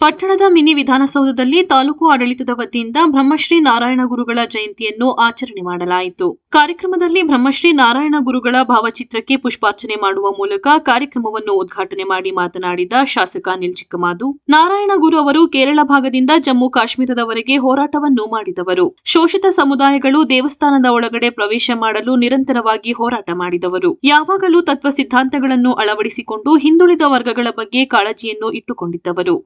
ಪಟ್ಟಣದ ಮಿನಿ ವಿಧಾನಸೌಧದಲ್ಲಿ ತಾಲೂಕು ಆಡಳಿತದ ವತಿಯಿಂದ ಬ್ರಹ್ಮಶ್ರೀ ನಾರಾಯಣ ಗುರುಗಳ ಜಯಂತಿಯನ್ನು ಆಚರಣೆ ಮಾಡಲಾಯಿತು. ಕಾರ್ಯಕ್ರಮದಲ್ಲಿ ಬ್ರಹ್ಮಶ್ರೀ ನಾರಾಯಣ ಗುರುಗಳ ಭಾವಚಿತ್ರಕ್ಕೆ ಪುಷ್ಪಾರ್ಚನೆ ಮಾಡುವ ಮೂಲಕ ಕಾರ್ಯಕ್ರಮವನ್ನು ಉದ್ಘಾಟನೆ ಮಾಡಿ ಮಾತನಾಡಿದ ಶಾಸಕ ಅನಿಲ್ ಚಿಕ್ಕಮಾದು ನಾರಾಯಣ ಗುರು ಅವರು ಕೇರಳ ಭಾಗದಿಂದ ಜಮ್ಮು ಕಾಶ್ಮೀರದವರೆಗೆ ಹೋರಾಟವನ್ನು ಮಾಡಿದವರು. ಶೋಷಿತ ಸಮುದಾಯಗಳು ದೇವಸ್ಥಾನದ ಒಳಗಡೆ ಪ್ರವೇಶ ಮಾಡಲು ನಿರಂತರವಾಗಿ ಹೋರಾಟ ಮಾಡಿದವರು. ಯಾವಾಗಲೂ ತತ್ವ ಸಿದ್ಧಾಂತಗಳನ್ನು ಅಳವಡಿಸಿಕೊಂಡು ಹಿಂದುಳಿದ ವರ್ಗಗಳ ಬಗ್ಗೆ ಕಾಳಜಿಯನ್ನು ಇಟ್ಟುಕೊಂಡಿದ್ದವರು.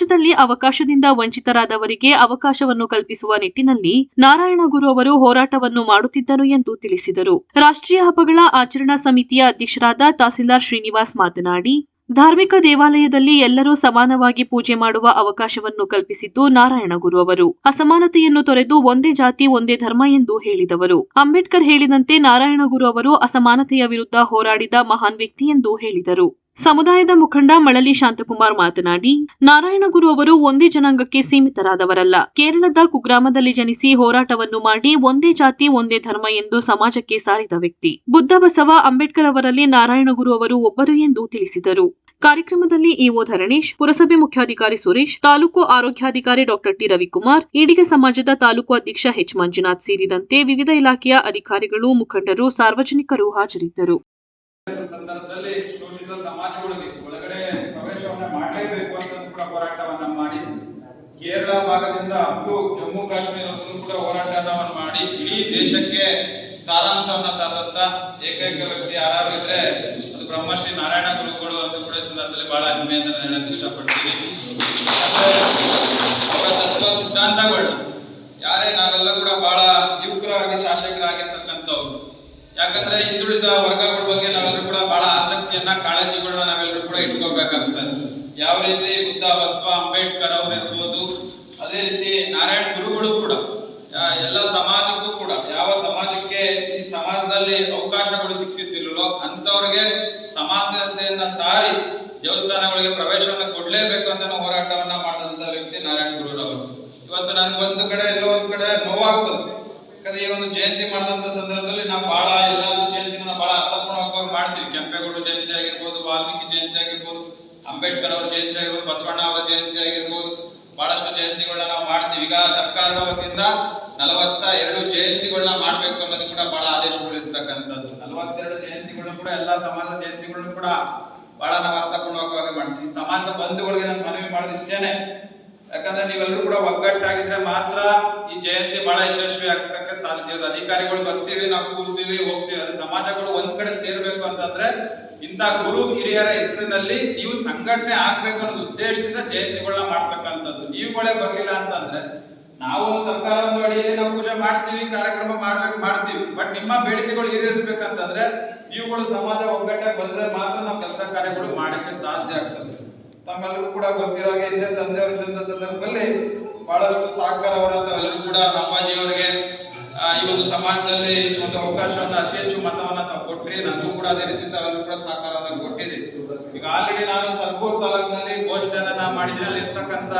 ಸಮಾಜದಲ್ಲಿ ಅವಕಾಶದಿಂದ ವಂಚಿತರಾದವರಿಗೆ ಅವಕಾಶವನ್ನು ಕಲ್ಪಿಸುವ ನಿಟ್ಟಿನಲ್ಲಿ ನಾರಾಯಣ ಗುರು ಅವರು ಹೋರಾಟವನ್ನು ಮಾಡುತ್ತಿದ್ದರು ಎಂದು ತಿಳಿಸಿದರು. ರಾಷ್ಟ್ರೀಯ ಹಬ್ಬಗಳ ಆಚರಣಾ ಸಮಿತಿಯ ಅಧ್ಯಕ್ಷರಾದ ತಹಸೀಲ್ದಾರ್ ಶ್ರೀನಿವಾಸ್ ಮಾತನಾಡಿ, ಧಾರ್ಮಿಕ ದೇವಾಲಯದಲ್ಲಿ ಎಲ್ಲರೂ ಸಮಾನವಾಗಿ ಪೂಜೆ ಮಾಡುವ ಅವಕಾಶವನ್ನು ಕಲ್ಪಿಸಿದ್ದು ನಾರಾಯಣ ಗುರು ಅವರು. ಅಸಮಾನತೆಯನ್ನು ತೊರೆದು ಒಂದೇ ಜಾತಿ, ಒಂದೇ ಧರ್ಮ ಎಂದು ಹೇಳಿದವರು. ಅಂಬೇಡ್ಕರ್ ಹೇಳಿದಂತೆ ನಾರಾಯಣ ಗುರು ಅವರು ಅಸಮಾನತೆಯ ವಿರುದ್ಧ ಹೋರಾಡಿದ ಮಹಾನ್ ವ್ಯಕ್ತಿ ಎಂದು ಹೇಳಿದರು. ಸಮುದಾಯದ ಮುಖಂಡ ಮಳಲಿ ಶಾಂತಕುಮಾರ್ ಮಾತನಾಡಿ ನಾರಾಯಣಗುರು ಅವರು ಒಂದೇ ಜನಾಂಗಕ್ಕೆ ಸೀಮಿತರಾದವರಲ್ಲ. ಕೇರಳದ ಕುಗ್ರಾಮದಲ್ಲಿ ಜನಿಸಿ ಹೋರಾಟವನ್ನು ಮಾಡಿ ಒಂದೇ ಜಾತಿ, ಒಂದೇ ಧರ್ಮ ಎಂದು ಸಮಾಜಕ್ಕೆ ಸಾರಿದ ವ್ಯಕ್ತಿ. ಬುದ್ಧ ಬಸವ ಅಂಬೇಡ್ಕರ್ ಅವರಲ್ಲಿ ನಾರಾಯಣಗುರು ಅವರು ಒಬ್ಬರು ಎಂದು ತಿಳಿಸಿದರು. ಕಾರ್ಯಕ್ರಮದಲ್ಲಿ ಇಒ ಧರಣೇಶ್, ಪುರಸಭೆ ಮುಖ್ಯಾಧಿಕಾರಿ ಸುರೇಶ್, ತಾಲೂಕು ಆರೋಗ್ಯಾಧಿಕಾರಿ ಡಾಕ್ಟರ್ ಟಿ ರವಿಕುಮಾರ್, ಈಡಿಗ ಸಮಾಜದ ತಾಲೂಕು ಅಧ್ಯಕ್ಷ ಎಚ್ ಮಂಜುನಾಥ್ ಸೇರಿದಂತೆ ವಿವಿಧ ಇಲಾಖೆಯ ಅಧಿಕಾರಿಗಳು, ಮುಖಂಡರು, ಸಾರ್ವಜನಿಕರು ಹಾಜರಿದ್ದರು ಸಂದರ್ಭದಲ್ಲಿ ಶೋಷಿತ ಸಮಾಜಗಳಿಗೆ ಒಳಗಡೆ ಪ್ರವೇಶವನ್ನ ಮಾಡಲೇಬೇಕು ಅಂತ ಕೂಡ ಹೋರಾಟವನ್ನ ಮಾಡಿ ಕೇರಳ ಭಾಗದಿಂದ ಅಪ್ಪು ಜಮ್ಮು ಕಾಶ್ಮೀರವನ್ನು ಕೂಡ ಹೋರಾಟವನ್ನು ಮಾಡಿ ಇಡೀ ದೇಶಕ್ಕೆ ಸಾರಾಂಶವನ್ನ ಸಾರದಂತ ಏಕೈಕ ವ್ಯಕ್ತಿ ಯಾರು ಇದ್ರೆ ಅದು ಬ್ರಹ್ಮಶ್ರೀ ನಾರಾಯಣ ಗುರುಗಳು ಅಂತ ಕೂಡ ಸಂದರ್ಭದಲ್ಲಿ ಬಹಳ ಹೆಮ್ಮೆಯಿಂದ ಹೇಳಕ್ ಇಷ್ಟಪಡ್ತೀನಿ. ಮತ್ತೆ ಅವರ ತತ್ವ ಸಿದ್ಧಾಂತಗಳು ಯಾರೇ ನಾವೆಲ್ಲ ಕೂಡ ಬಹಳ ಯುವಕರಾಗಿ ಶಾಸಕರಾಗಿರ್ತಕ್ಕಂಥವ್ರು ಯಾಕಂದ್ರೆ ಹಿಂದುಳಿದ ವರ್ಗಗಳ ಬಗ್ಗೆ ನಾವೆಲ್ಲರೂ ಕೂಡ ಬಹಳ ಆಸಕ್ತಿಯನ್ನ ಕಾಳಜಿಗಳನ್ನ ನಾವೆಲ್ಲರೂ ಕೂಡ ಇಟ್ಕೋಬೇಕಾಗ್ತದೆ ಯಾವ ರೀತಿ ಬುದ್ಧ ಬಸವ ಅಂಬೇಡ್ಕರ್ ಅವ್ರು ಇರ್ಬೋದು ಅದೇ ರೀತಿ ನಾರಾಯಣ ಗುರುಗಳು ಕೂಡ ಎಲ್ಲ ಸಮಾಜಕ್ಕೂ ಕೂಡ, ಯಾವ ಸಮಾಜಕ್ಕೆ ಈ ಸಮಾಜದಲ್ಲಿ ಅವಕಾಶಗಳು ಸಿಗ್ತಿದ್ದಿಲ್ಲೋ ಅಂತವ್ರಿಗೆ ಸಮಾನತೆಯನ್ನ ಸಾರಿ ದೇವಸ್ಥಾನಗಳಿಗೆ ಪ್ರವೇಶವನ್ನು ಕೊಡ್ಲೇಬೇಕು ಅಂತ ಹೋರಾಟವನ್ನ ಮಾಡಿದಂತ ವ್ಯಕ್ತಿ ನಾರಾಯಣ ಗುರುಗಳವರು ಇವತ್ತು ನನಗೆ ಒಂದು ಕಡೆ ಎಲ್ಲೋ ಒಂದ್ ಕಡೆ ನೋವಾಗ್ತದೆ. ಯಾಕಂದ್ರೆ ಈ ಒಂದು ಜಯಂತಿ ಮಾಡಿದಂತ ಸಂದರ್ಭದಲ್ಲಿ ನಾವು ಬಹಳ ಎಲ್ಲ ಜಯಂತಿನ ಬಹಳ ಅರ್ಥಪೂರ್ಣವಾಗಿ ಮಾಡ್ತೀವಿ. ಕೆಂಪೇಗೌಡ ಜಯಂತಿ ಆಗಿರ್ಬೋದು, ವಾಲ್ಮೀಕಿ ಜಯಂತಿ ಆಗಿರ್ಬೋದು, ಅಂಬೇಡ್ಕರ್ ಅವ್ರ ಜಯಂತಿ ಆಗಿರ್ಬೋದು, ಬಸವಣ್ಣ ಅವರ ಜಯಂತಿ ಆಗಿರ್ಬೋದು. ಬಹಳಷ್ಟು ಜಯಂತಿಗಳನ್ನ ನಾವು ಮಾಡ್ತೀವಿ. ಈಗ ಸರ್ಕಾರದ ವತಿಯಿಂದ ನಲವತ್ತ ಎರಡು ಜಯಂತಿಗಳನ್ನ ಮಾಡ್ಬೇಕು ಅನ್ನೋದು ಕೂಡ ಬಹಳ ಆದೇಶಗಳು ಇರ್ತಕ್ಕಂಥದ್ದು. ನಲವತ್ತೆರಡು ಜಯಂತಿಗಳನ್ನ ಕೂಡ ಎಲ್ಲಾ ಸಮಾಜದ ಜಯಂತಿಗಳನ್ನ ಕೂಡ ಬಹಳ ನಾವು ಅರ್ಥಪೂರ್ಣವಾಗಿ ಮಾಡ್ತೀವಿ. ಈ ಸಮಾಜದ ಬಂಧುಗಳಿಗೆ ನಾನು ಮನವಿ ಮಾಡೋದು ಇಷ್ಟೇನೆ. ಯಾಕಂದ್ರೆ ನೀವೆಲ್ಲರೂ ಕೂಡ ಒಗ್ಗಟ್ಟಾಗಿದ್ರೆ ಮಾತ್ರ ಈ ಜಯಂತಿ ಬಹಳ ಯಶಸ್ವಿ ಆಗ್ತಕ್ಕ ಸಾಧ್ಯ. ಅಧಿಕಾರಿಗಳು ಬರ್ತೀವಿ, ನಾವು ಕೂರ್ತೀವಿ, ಹೋಗ್ತೀವಿ. ಅದು ಸಮಾಜಗಳು ಒಂದ್ ಕಡೆ ಸೇರ್ಬೇಕು ಅಂತಂದ್ರೆ ಇಂಥ ಗುರು ಹಿರಿಯರ ಹೆಸರಿನಲ್ಲಿ ನೀವು ಸಂಘಟನೆ ಆಗ್ಬೇಕು ಅನ್ನೋ ಉದ್ದೇಶದಿಂದ ಜಯಂತಿಗಳನ್ನ ಮಾಡ್ತಕ್ಕಂಥದ್ದು. ನೀವುಗಳೇ ಬರಲಿಲ್ಲ ಅಂತಂದ್ರೆ ನಾವು ಸರ್ಕಾರದ ಅಡಿಯಲ್ಲಿ ನಾವು ಪೂಜೆ ಮಾಡ್ತೀವಿ, ಕಾರ್ಯಕ್ರಮ ಮಾಡ್ಬೇಕು, ಮಾಡ್ತೀವಿ. ಬಟ್ ನಿಮ್ಮ ಬೇಡಿಕೆಗಳು ಈಡೇರಿಸ್ಬೇಕಂತಂದ್ರೆ, ನೀವುಗಳು ಸಮಾಜ ಒಗ್ಗಟ್ಟೆ ಬಂದ್ರೆ ಮಾತ್ರ ನಾವು ಕೆಲಸ ಕಾರ್ಯಗಳು ಮಾಡಕ್ಕೆ ಸಾಧ್ಯ ಆಗ್ತದೆ. ತಮ್ಮೆಲ್ಲರೂ ಕೂಡ ಗೊತ್ತಿರೋ ಹಾಗೆ ತಂದೆ ತಂದೆಯವರು ಇದ್ದಂತ ಸಂದರ್ಭದಲ್ಲಿ ಬಹಳಷ್ಟು ಸಹಕಾರವನ್ನ ಕೂಡ ಅಪ್ಪಾಜಿ ಅವರಿಗೆ ಈ ಒಂದು ಸಮಾಜದಲ್ಲಿ ಒಂದು ಅವಕಾಶವನ್ನು, ಅತಿ ಹೆಚ್ಚು ಮತವನ್ನ ತಾವು ಕೊಟ್ಟ್ರಿ ನನಗೂ ಕೂಡ ಅದೇ ರೀತಿ ತಾವೆಲ್ಲರೂ ಕೂಡ ಸಹಕಾರವನ್ನ ಕೊಟ್ಟಿದ್ದೀವಿ ಈಗ ಆಲ್ರೆಡಿ ನಾನು ಸರ್ಕೂರ್ ತಾಲೂಕಿನಲ್ಲಿ ಗೋಷ್ಠಿಯನ್ನು ಮಾಡಿದ್ರಲ್ಲಿ ಇರ್ತಕ್ಕಂತ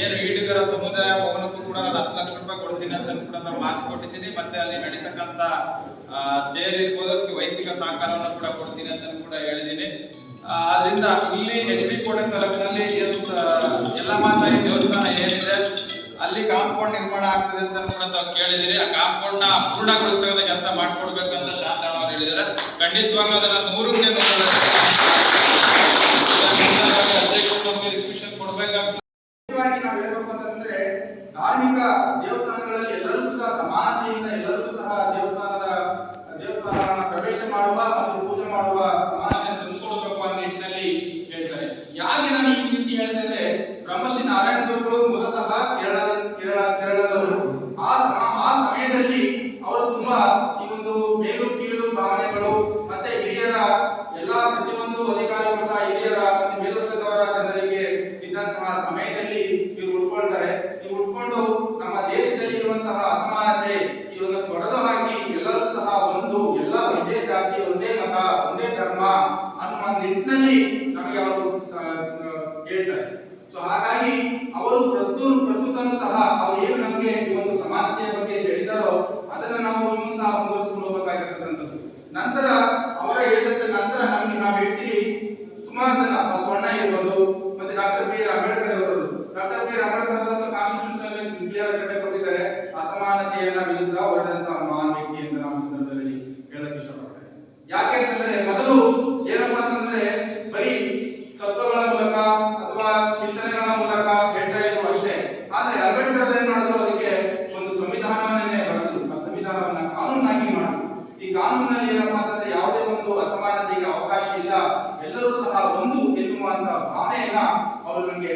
ಏನು ಈಡುಗರ ಸಮುದಾಯ ಭವನಕ್ಕೂ ಕೂಡ ನಾನು ಹತ್ತು ಲಕ್ಷ ರೂಪಾಯಿ ಕೊಡ್ತೀನಿ ಅಂತ ಕೂಡ ನಾನು ಮಾತು ಕೊಟ್ಟಿದ್ದೀನಿ. ಮತ್ತೆ ಅಲ್ಲಿ ನಡೀತಕ್ಕಂಥ ತೇರು ಇರ್ಬೋದು ಅದಕ್ಕೆ ವೈಯಕ್ತಿಕ ಸಹಕಾರವನ್ನು ಕೂಡ ಕೊಡ್ತೀನಿ ಅಂತ ಕೂಡ ಹೇಳಿದ್ದೀನಿ. ಆದ್ರಿಂದ ಇಲ್ಲಿ ಎಚ್ ಡಿ ಕೋಟೆ ತಾಲೂಕಿನಲ್ಲಿ ಎಲ್ಲ ಮಾತಾಗಿ ದೇವಸ್ಥಾನ ಏನಿದೆ, ಅಲ್ಲಿ ಕಾಂಪೌಂಡ್ ನಿರ್ಮಾಣ ಆಗ್ತದೆ ಅಂತ ಕೂಡ ತಾವು ಕೇಳಿದಿರಿ ಆ ಕಾಂಪೌಂಡ್ನ ಪೂರ್ಣಗೊಳಿಸ್ತಕ್ಕಂಥ ಕೆಲಸ ಮಾಡ್ಕೊಡ್ಬೇಕಂತ ಶಾಂತಣ್ಣ ಅವರು ಹೇಳಿದ್ದಾರೆ. ಖಂಡಿತವಾಗ್ಲೂ ಅದನ್ನ ನೂರಕ್ಕೆ ನೂರು ರಿಕ್ವೆಷನ್ ಕೊಡ್ಬೇಕಾಗ್ತದೆ ಮುಖ್ಯವಾಗಿ ನಾವು ಹೇಳ್ಬೇಕು ಅಂತಂದ್ರೆ ಧಾರ್ಮಿಕ ದೇವಸ್ಥಾನಗಳಲ್ಲಿ ಎಲ್ಲರಿಗೂ ಸಹ ಸಮಾನತೆಯಿಂದ ಎಲ್ಲರಿಗೂ ಸಹ ದೇವಸ್ಥಾನದ ದೇವಸ್ಥಾನವನ್ನ ಪ್ರವೇಶ ಮಾಡುವ ಮತ್ತು ಪೂಜೆ ಮಾಡುವ ಸಮಾನತೆ ತಂದುಕೊಡಬೇಕು ಅನ್ನೋ ನಿಟ್ಟಿನಲ್ಲಿ ಹೇಳ್ತಾರೆ. ಯಾಕೆ ನಾನು ಈ ರೀತಿ ಹೇಳ್ತೇನೆ ಬ್ರಹ್ಮಶ್ರೀ ನಾರಾಯಣ ಗುರುಗಳು ಮೂಲತಃ ಕೇರಳದ ಕೇರಳ, ಕೇರಳದವರು. ಆ ಆ ಸಮಯದಲ್ಲಿ ಅವರು ತುಂಬಾ ಈ ಒಂದು ಮೇಲು ಕೀಳು ಭಾವನೆಗಳು ಮತ್ತೆ ಹಿರಿಯರ ಎಲ್ಲಾ ಪ್ರತಿಯೊಂದು ಅಧಿಕಾರಿಗಳು ಸಹ ಹಿರಿಯರ ಮತ್ತು ಮೇಲ್ವರ್ಗದವರ ಜನರಿಗೆ ಇದ್ದಂತಹ ಸಮಯದಲ್ಲಿ ಉಟ್ಕೊಳ್ತಾರೆ ಈ ಉಟ್ಕೊಂಡು ನಮ್ಮ ದೇಶದಲ್ಲಿ ಇರುವಂತಹ ಅಸಮಾನತೆ ಇದನ್ನು ತೊಡೆದು ಹಾಕಿ ಎಲ್ಲರೂ ಸಹ ಒಂದು, ಎಲ್ಲ ಒಂದೇ ಜಾತಿ, ಒಂದೇ ಮತ, ಒಂದೇ ಧರ್ಮ ಅನ್ನುವ ನಿಟ್ಟಿನಲ್ಲಿ ನಮಗೆ ಅವರು ಹೇಳ್ತಾರೆ. ಸೊ ಹಾಗಾಗಿ ಅವರು ಪ್ರಸ್ತುತ ಪ್ರಸ್ತುತನು ಸಹ ಅವರು ಏನು ನಮಗೆ ಒಂದು ಸಮಾನತೆಯ ಬಗ್ಗೆ ಹೇಳಿದಾರೋ ಅದನ್ನ ನಾವು ಇನ್ನೂ ಸಹ ಮುಂದುವರಿಸಿಕೊಂಡು ಹೋಗಬೇಕಾಗಿರ್ತಕ್ಕಂಥದ್ದು. ನಂತರ ಅವರ ಹೇಳಿದ ನಂತರ ನಮಗೆ ನಾವು ಹೇಳ್ತೀವಿ, ಸುಮಾರು ಜನ ಬಸವಣ್ಣ ಇರ್ಬೋದು, ಮತ್ತೆ doctor B R doctor B Ambedkar ಅಂತ ಕ್ಲಿಯರ್ ಕಟ್ಟೆ ಕೊಟ್ಟಿದ್ದಾರೆ ಅಸಮಾನತೆಯನ್ನ ವಿರುದ್ಧ ಹೊರಟಂತಹ ಮಹಾನ್ ವ್ಯಕ್ತಿ ಅಂತ ನಾವು ಸಂದರ್ಭದಲ್ಲಿ ಹೇಳಕ್ ಇಷ್ಟಪಡ್ತೇನೆ. ಯಾಕೆ ಅಂತಂದ್ರೆ ಮೊದಲು ಏನಪ್ಪಾ ಅಂತಂದ್ರೆ ಬರೀ ತತ್ವಗಳ ಮೂಲಕ ಅಥವಾ ಚಿಂತನೆಗಳ ಮೂಲಕ ಹೇಳ್ತಾ ಇದ್ರು ಅಷ್ಟೇ. ಆದ್ರೆ ಅಂಬೇಡ್ಕರ್ ಏನ್ ಮಾಡಿದ್ರು? ಅದಕ್ಕೆ ಒಂದು ಸಂವಿಧಾನವನ್ನೇ ಬರೆದು ಆ ಸಂವಿಧಾನವನ್ನ ಕಾನೂನಾಗಿ ಮಾಡಿದ್ರು. ಈ ಕಾನೂನಿನಲ್ಲಿ ಏನಪ್ಪಾ ಅಂತಂದ್ರೆ ಯಾವುದೇ ಒಂದು ಅಸಮಾನತೆಗೆ ಅವಕಾಶ ಇಲ್ಲ. ಎಲ್ಲರೂ ಸಹ ಒಂದು ಎನ್ನುವಂತ ಭಾವನೆಯನ್ನ ಅವರು ನಮಗೆ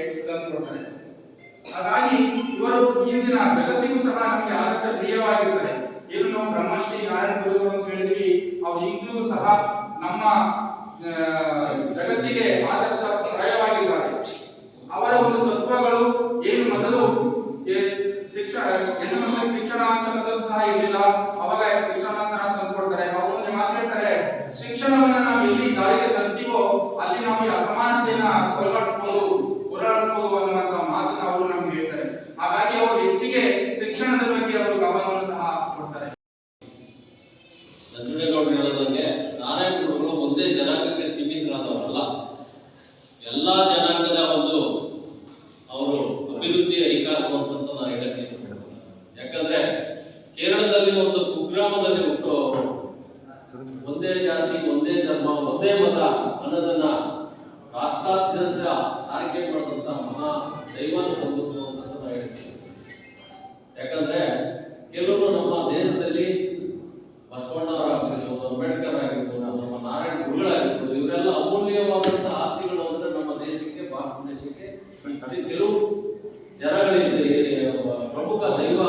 ಹಾಗಾಗಿ ಇವರು ಇಂದಿನ ಜಗತ್ತಿಗೂ ಸಹ ನಮಗೆ ಆದರ್ಶ ಪ್ರಿಯವಾಗಿರ್ತಾರೆ. ಏನು ನಾವು ಬ್ರಹ್ಮಶ್ರೀ ನಾರಾಯಣ ಗುರುಗಳು ಅಂತ ಹೇಳಿದ್ವಿ ಅವ್ರು ಇಂದಿಗೂ ಸಹ ನಮ್ಮ ಜಗತ್ತಿಗೆ ಆದರ್ಶ ಪ್ರಾಯವಾಗಿದ್ದಾರೆ. ಅವರ ಒಂದು ತತ್ವಗಳು ಏನು ಮೊದಲು ಶಿಕ್ಷಣ ಹೆಣ್ಣು ಮಕ್ಕಳಿಗೆ ಶಿಕ್ಷಣ ಅಂತ ಮೊದಲು ಸಹ ಇರಲಿಲ್ಲ. ಅವಾಗ ಶಿಕ್ಷಣ ಸಹ ತಂದುಕೊಡ್ತಾರೆ. ಒಂದು ಮಾತಾಡ್ತಾರೆ ಶಿಕ್ಷಣವನ್ನು ನಾವು ಎಲ್ಲಿ ದಾರಿಗೆ ತರ್ತೀವೋ ಅಲ್ಲಿ ನಾವು ಈ ಅಸಮಾನತೆಯನ್ನ ಹೋರಾಡಿಸ್ಬೋದು ಹೋರಾಡಿಸ್ಬೋದು ಅನ್ನುವಂತ ಮಾತನ್ನ ಅವರು ನಮ್ಗೆ ಹೇಳ್ತಾರೆ ಹಾಗಾಗಿ ಅವರು ಹೆಚ್ಚಿಗೆ ಶಿಕ್ಷಣದ ಬಗ್ಗೆ ಅವರು ಗಮನವನ್ನು ಸಹ ಕೊಡ್ತಾರೆ ನಂಜುಂಡೇಗೌಡರು ಹೇಳದಂಗೆ ನಾರಾಯಣ ಗುರುಗಳು ಒಂದೇ ಜನಾಂಗಕ್ಕೆ ಸೀಮಿತರಾದವರಲ್ಲ ಎಲ್ಲಾ ಜನಾಂಗದ ಒಂದು ಅವರು ಅಭಿವೃದ್ಧಿಯ ಐಕಾರು ಅಂತ ನಾನು ಹೇಳಕ್ಕೆ ಇಷ್ಟಪಡ್ತೀನಿ ಯಾಕಂದ್ರೆ ಕೇರಳದಲ್ಲಿ ಒಂದು ಕುಗ್ರಾಮದಲ್ಲಿ ಹುಟ್ಟು ಅವರು ಒಂದೇ ಜಾತಿ ಒಂದೇ ಧರ್ಮ ಒಂದೇ ಮತ ಅನ್ನೋದನ್ನ ರಾಷ್ಟ್ರಾದ್ಯಂತ ಸಾರಿಗೆ ಮಾಡಿದಂತ ಮಹಾ ದೈವಾನ ಸಂಬಂಧ ಅಂತ ನಾನು ಹೇಳ್ತೀನಿ ಯಾಕಂದ್ರೆ ಕೆಲವರು ನಮ್ಮ ದೇಶದಲ್ಲಿ ಬಸವಣ್ಣವರಾಗಿರ್ಬೋದು ಅಂಬೇಡ್ಕರ್ ಆಗಿರ್ಬೋದು ನಮ್ಮ ನಾರಾಯಣ ಗುರುಗಳಾಗಿರ್ಬೋದು ಇವರೆಲ್ಲ ಅಮೂಲ್ಯವಾದಂತಹ ಆಸ್ತಿಗಳು ಅಂದ್ರೆ ನಮ್ಮ ದೇಶಕ್ಕೆ ಭಾರತ ದೇಶಕ್ಕೆ ಇಷ್ಟು ಕೆಲವು ಜನಗಳಿದ್ದರೆ ಪ್ರಮುಖ ದೈವ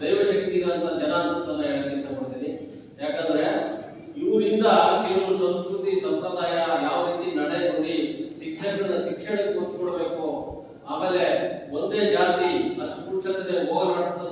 ದೈವ ಶಕ್ತಿ ಇರೋಂಥ ಜನ ಅಂತ ನಾನು ಹೇಳಕ್ಕೆ ಇಷ್ಟಪಡ್ತೀನಿ. ಯಾಕಂದ್ರೆ ಇವರಿಂದ ಕೆಲವು ಸಂಸ್ಕೃತಿ, ಸಂಪ್ರದಾಯ ಯಾವ ರೀತಿ ನಡೆ ನೋಡಿ ಶಿಕ್ಷಕರ ಶಿಕ್ಷಣಕ್ಕೆ ಒತ್ತು ಕೊಡಬೇಕು. ಆಮೇಲೆ ಒಂದೇ ಜಾತಿ ಅಸ್ಪೃಶ್ಯತೆ ಅಸ್ಪೃಶ್ಯ